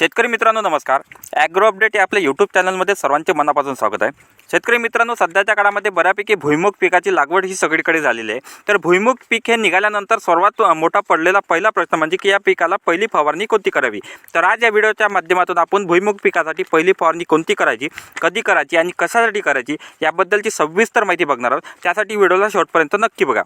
शेतकरी मित्रांनो नमस्कार. ॲग्रो अपडेट या आपल्या यूट्यूब चॅनलमध्ये सर्वांचे मनापासून स्वागत आहे. शेतकरी मित्रांनो सध्याच्या काळामध्ये बऱ्यापैकी भुईमुग पिकाची लागवड ही सगळीकडे झालेली आहे. तर भुईमुग पीक हे निघाल्यानंतर सर्वात मोठा पडलेला पहिला प्रश्न म्हणजे की या पिकाला पहिली फवारणी कोणती करावी? तर आज या व्हिडिओच्या माध्यमातून आपण भुईमुग पिकासाठी पहिली फवारणी कोणती करायची कधी करायची आणि कशासाठी करायची याबद्दलची सविस्तर माहिती बघणार आहोत. त्यासाठी व्हिडिओला शेवटपर्यंत नक्की बघा.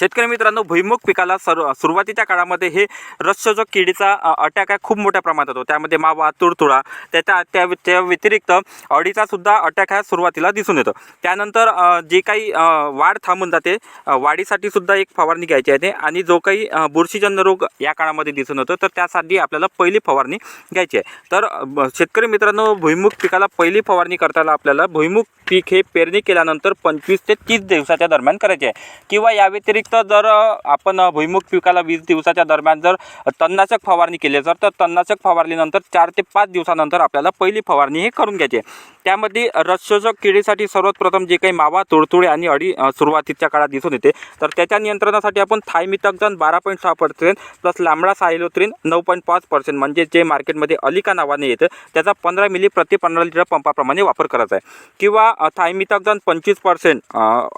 शेतकरी मित्रांनो भुईमुग पिकाला सर सुरुवातीच्या काळामध्ये हे रसशोषक किडीचा अटॅक आहे खूप मोठ्या प्रमाणात होतो. त्यामध्ये मावा तुडतुडा त्याच्या त्या त्या व्यतिरिक्त अडीचा सुद्धा अटॅक हा सुरुवातीला दिसून येतो. त्यानंतर जे काही वाढ थांबून जाते वाढीसाठी सुद्धा एक फवारणी घ्यायची आहे. आणि जो काही बुरशीजन्य रोग या काळामध्ये दिसून येतो तर त्यासाठी आपल्याला पहिली फवारणी घ्यायची आहे. तर शेतकरी मित्रांनो भुईमुग पिकाला पहिली फवारणी करताना आपल्याला भुईमुग पीक हे पेरणी केल्यानंतर पंचवीस ते तीस दिवसाच्या दरम्यान करायचे आहे. किंवा या व्यतिरिक्त जर आपण अ, भुईमुग पिकाला वीस दिवसाच्या दरम्यान जर तणनाशक फवारणी केली जर तर तणनाशक फवारणीनंतर चार ते पाच दिवसानंतर आपल्याला पहिली फवारणी हे करून घ्यायची आहे. त्यामध्ये रसशोषक किडीसाठी सर्वात प्रथम जे काही मावा तुडतुडे आणि अडी सुरुवातीच्या काळात दिसून येते. तर त्याच्या नियंत्रणासाठी आपण थायमितकजन बारा पॉईंट सहा पर्सेंट प्लस लांबडा सायलोत्रीन नऊ पॉईंट पाच पर्सेंट म्हणजे जे मार्केटमध्ये अलिका नावाने येतं त्याचा पंधरा मिली प्रति पंधरा लिटर पंपाप्रमाणे वापर करायचा आहे. किंवा थायमितकजन पंचवीस पर्सेंट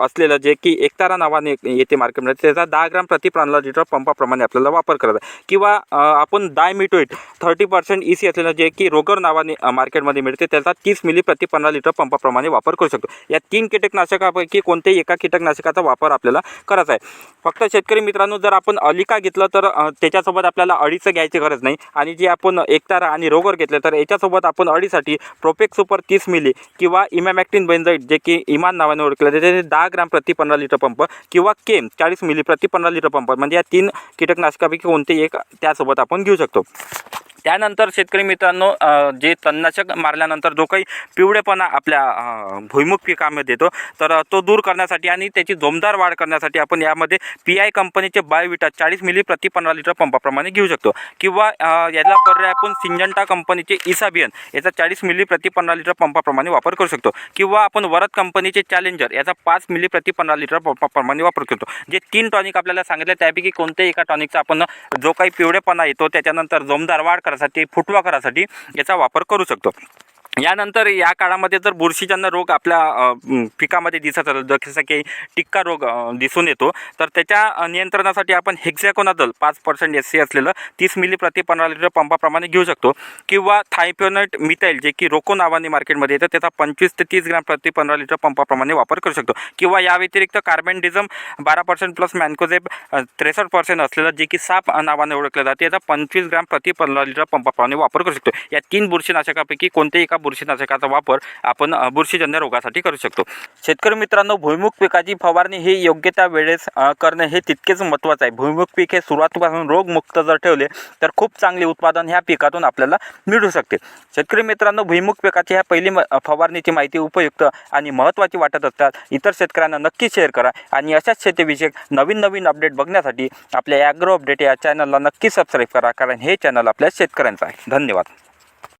असलेलं जे की एकतारा नावाने येते मार्केट मार्केटमध्ये म्हणजे त्याचा दहा ग्राम प्रति पंधरा लिटर पंपाप्रमाणे आपल्याला वापर करायचा आहे. किंवा अ, आपण dimethoate thirty percent E C असलेलं जे की रोगर नावाने मार्केटमध्ये मिळते त्याचा तीस मिली प्रति पंधरा लिटर पंपाप्रमाणे वापर करू शकतो. या तीन कीटकनाशकापैकी कोणत्याही एका कीटकनाशकाचा वापर आपल्याला करायचा आहे. फक्त शेतकरी मित्रांनो जर आपण अलिका घेतलं तर त्याच्यासोबत आपल्याला अडीचं घ्यायची गरज नाही. आणि जे आपण एकतारा आणि रोगर घेतलं तर याच्यासोबत आपण अडीसाठी प्रोपेक सुपर तीस मिली किंवा इमॅमॅक्टिन बेंजाईट जे की इमान नावाने ओळखलं जाते ते दहा ग्राम प्रति पंधरा लिटर पंप किंवा केम चाळीस मिली प्रति पंधरा लिटर पंप म्हणजे या तीन कीटकनाशकापैकी कोणते एक त्यासोबत आपण घेऊ शकतो. त्यानंतर शेतकरी मित्रांनो जे तणनाशक मारल्यानंतर जो काही पिवळेपणा आपल्या भुईमुख भुईमुग पिकामध्ये येतो तर तो दूर करण्यासाठी आणि त्याची जोमदार वाढ करण्यासाठी आपण यामध्ये पी आय कंपनीचे बायोविटा चाळीस मिली प्रति पंधरा लिटर पंपाप्रमाणे घेऊ शकतो. किंवा याला पर्याय आपण सिंजंटा कंपनीचे इसाबियन याचा चाळीस मिली प्रति पंधरा लिटर पंपाप्रमाणे वापर करू शकतो. किंवा आपण वरद कंपनीचे चॅलेंजर याचा पाच मिली प्रति पंधरा लिटर पंपाप्रमाणे वापर करतो जे तीन टॉनिक आपल्याला सांगितले त्यापैकी कोणत्याही एका टॉनिकचा आपण जो काही पिवळेपणा येतो त्याच्यानंतर जोमदार वाढ करायसाठी फुटवा करासाठी याचा वापर करू शकतो. यानंतर या काळामध्ये जर बुरशीजन्य रोग आपल्या पिकामध्ये दिसत असेल जसं की टिक्का रोग दिसून येतो तर त्याच्या नियंत्रणासाठी आपण हेक्झॅकोनाजल पाच पर्सेंट एस सी असलेलं तीस मिली प्रति पंधरा लिटर पंपाप्रमाणे घेऊ शकतो. किंवा थायप्योनेट मिथाईल जे की रोको नावाने मार्केटमध्ये येतं त्याचा पंचवीस ते तीस ग्राम प्रति पंधरा लिटर पंपाप्रमाणे वापर करू शकतो. किंवा या व्यतिरिक्त कार्बेंडिझम बारा पर्सेंट प्लस मॅन्कोझेब त्रेसष्ट पर्सेंट असलेलं जे की साप नावाने ओळखलं जाते याचा पंचवीस ग्राम प्रति पंधरा लिटर पंपाप्रमाणे वापर करू शकतो. या तीन बुरशीनाशकापैकी कोणत्याही एका बुरशीनाशकाचा वापर आपण बुरशीजन्य रोगासाठी करू शकतो. शेतकरी मित्रांनो भुईमुग पिकाची फवारणी ही योग्य त्या वेळेस करणे हे तितकेच महत्त्वाचं आहे. भुईमुग पीक हे सुरुवातीपासून रोगमुक्त जर ठेवले तर खूप चांगले उत्पादन ह्या पिकातून आपल्याला मिळू शकते. शेतकरी मित्रांनो भुईमुग पिकाची ह्या पहिली म- फवारणीची माहिती उपयुक्त आणि महत्त्वाची वाटत असतात इतर शेतकऱ्यांना नक्की शेअर करा आणि अशाच शेतीविषयक नवीन नवीन अपडेट बघण्यासाठी आपल्या ॲग्रो अपडेट या चॅनलला नक्की सबस्क्राईब करा कारण हे चॅनल आपल्या शेतकऱ्यांचं आहे. धन्यवाद.